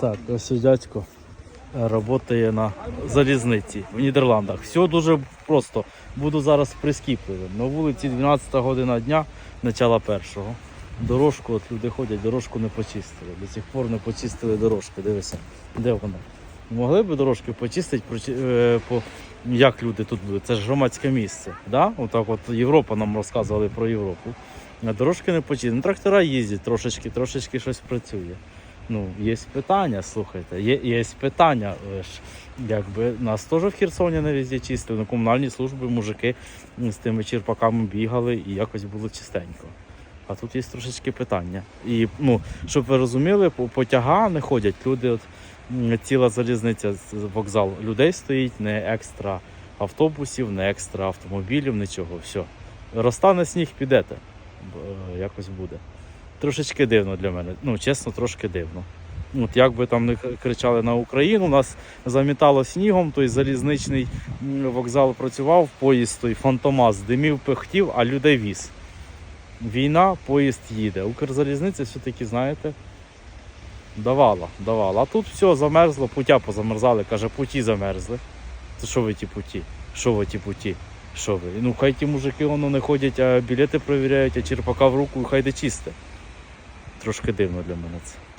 Так, ось дядько працює на залізниці в Нідерландах. Все дуже просто. Буду зараз прискіпливим. На вулиці 12 година дня, начала першого. Дорожку, от люди ходять, дорожку не почистили. До сих пор не почистили дорожки. Дивися, де вона? Могли б дорожки почистити, е, по, як люди тут будуть? Це ж громадське місце. Да? Отак от Європа нам розказували про Європу. Дорожки не почистили. Ну, трактора їздять трошечки, трошечки щось працює. Ну, є питання, слухайте, є, є питання. е, Якби нас теж в Херсоні не везде чистили, на комунальні служби мужики з тими черпаками бігали і якось було чистенько. А тут є трошечки питання. І ну, щоб ви розуміли, по потяга не ходять. Люди, от ціла залізниця, вокзал людей стоїть, не екстра автобусів, не екстра автомобілів, нічого. Все. Розтане сніг, підете. Е, Якось буде. Трошечки дивно для мене. Ну, чесно, трошки дивно. От як би там не кричали на Україну, нас замітало снігом, той залізничний вокзал працював, поїзд той фантомас димів, пихтів, а людей віз. Війна, поїзд їде. Укрзалізниця все-таки, знаєте, давала, давала. А тут все замерзло, путя позамерзали, каже, путі замерзли. То що ви ті путі? Що ви ті путі? Що ви? Ну хай ті мужики воно не ходять, а білети перевіряють, а черпака в руку хай де чисте. Трошки дивно для мене це.